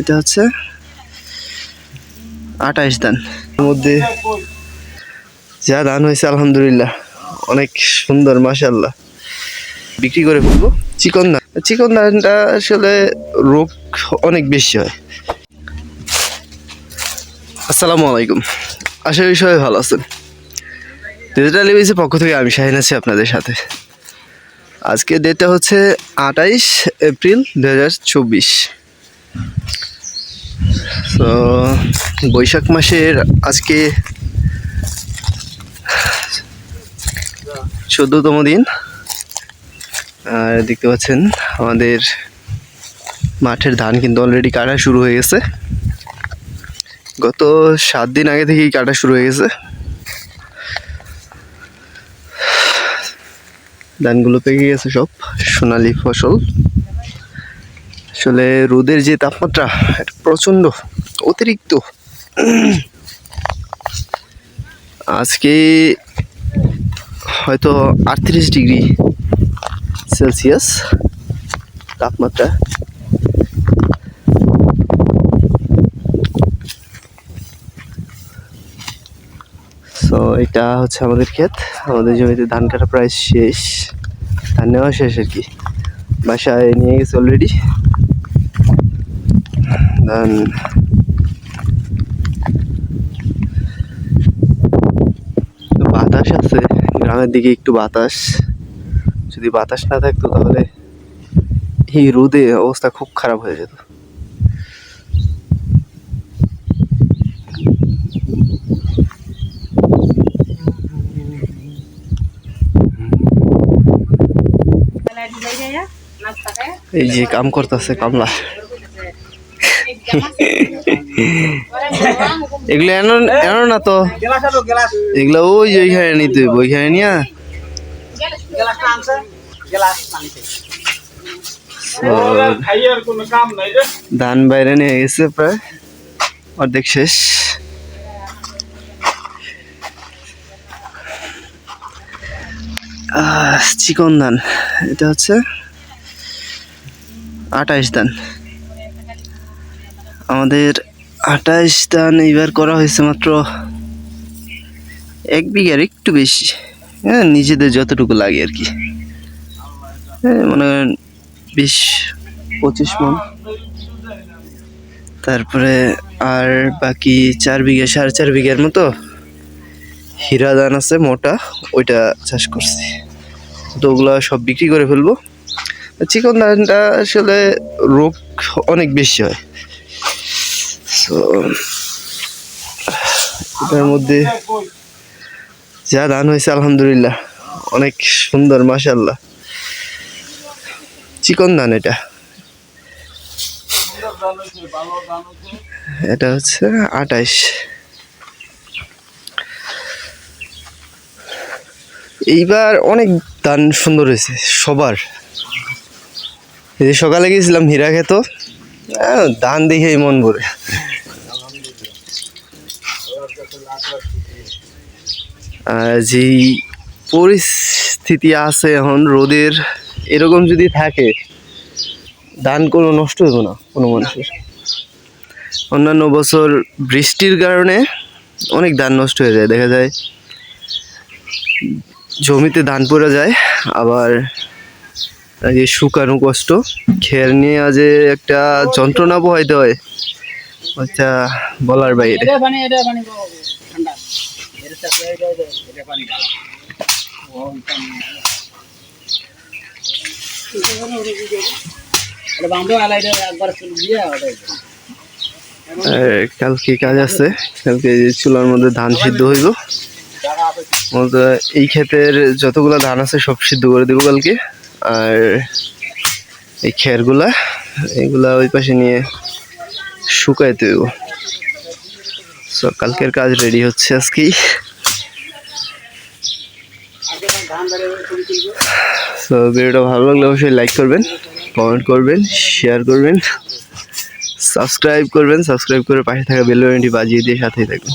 এটা হচ্ছে আঠাইশ ধান এর মধ্যে যা ধান হয়েছে, আলহামদুলিল্লাহ। অনেক সুন্দর মাশাল্লাহ বিক্রি করে ফেলব। চিকন ধান। চিকন ধানটা আসলে রোগ অনেক বেশি হয়। আসসালামু আলাইকুম। আশা করি সবাই ভালো আছেন। ডিজিটাল লিভিসের পক্ষ থেকে আমি শাহিন আছি আপনাদের সাথে। আজকে ডেটটা হচ্ছে আঠাইশ এপ্রিল দু হাজার চব্বিশ। তো বৈশাখ মাসের আজকে চোদ্দতম দিন। আর দেখতে পাচ্ছেন, আমাদের মাঠের ধান কিন্তু অলরেডি কাটা শুরু হয়ে গেছে। গত সাত দিন আগে থেকেই কাটা শুরু হয়ে গেছে। ধানগুলো পেকে গেছে সব, সোনালি ফসল। আসলে রোদের যে তাপমাত্রা, এটা প্রচণ্ড, অতিরিক্ত। আজকে হয়তো আটত্রিশ ডিগ্রি সেলসিয়াস তাপমাত্রা। সো এটা হচ্ছে আমাদের ক্ষেত। আমাদের জমিতে ধান কাটা প্রায় শেষ। ধান নেওয়া শেষ আর কি। বাসায় নিয়ে গেছে অলরেডি ধান বাতাস আছে, গ্রামের দিকে একটু বাতাস। যদি বাতাস না থাকতো তাহলে এই রোদে অবস্থা খুব খারাপ হয়ে যেত। এই যে কাম করতেছে কামলা। এগুলো এনো এনো না তো। এগুলো ওই যে ওইখানে নিতে ওইখানে নিয়া। তো খাইয়ার কোনো কাম নাই রে। ধান বাইরে নিয়ে গেছে প্রায়। অর্ধেক শেষ। চিকন ধান। এটা হচ্ছে আঠাইশ ধান। আমাদের আঠাইশ ধান এইবার করা হয়েছে মাত্র এক বিঘার একটু বেশি। হ্যাঁ নিজেদের যতটুকু লাগে আর কি। হ্যাঁ মনে করেন বিশ, পঁচিশ মন। তারপরে আর বাকি চার বিঘা, সাড়ে চার বিঘার মতো হীরা ধান আছে মোটা, ওইটা চাষ করছি। তো ওগুলো সব বিক্রি করে ফেলব। চিকন ধানটা আসলে রোগ অনেক বেশি হয়। তো এটার মধ্যে যা ধান হয়েছে, আলহামদুলিল্লাহ। অনেক সুন্দর মাশাল্লাহ চিকন ধান এটা। এটা হচ্ছে আঠাইশ এইবার অনেক ধান সুন্দর হয়েছে, সবার। এই সকালে গেছিলাম হীরা খেত। ধান দেখেই মন ভরে। যেই পরিস্থিতি আছে এখন, রোদের, এরকম যদি থাকে ধান কোনো নষ্ট হতো না কোনো মানুষের। অন্যান্য বছর বৃষ্টির কারণে অনেক ধান নষ্ট হয়ে যায়। দেখা যায়, জমিতে ধান পড়ে যায়, আবার যে শুকানো কষ্ট। খের নিয়ে আজ একটা যন্ত্রণা পোহাইতে হয়। আচ্ছা বলার বাইরে। কালকে কাজ আছে। কালকে চুলার মধ্যে ধান সিদ্ধ হইব। এই ক্ষেতের যতগুলো ধান আছে সব সিদ্ধ করে দেবো কালকে। আর এই খেরগুলা, এগুলা ওই পাশে নিয়ে শুকাইতে দেবো। সো কালকের কাজ রেডি হচ্ছে আজকেই। সো ভিডিওটা ভালো লাগলে অবশ্যই লাইক করবেন কমেন্ট করবেন শেয়ার করবেন সাবস্ক্রাইব করবেন সাবস্ক্রাইব করে পাশে থাকা বেল বাজিয়ে দিয়ে সাথেই থাকবেন।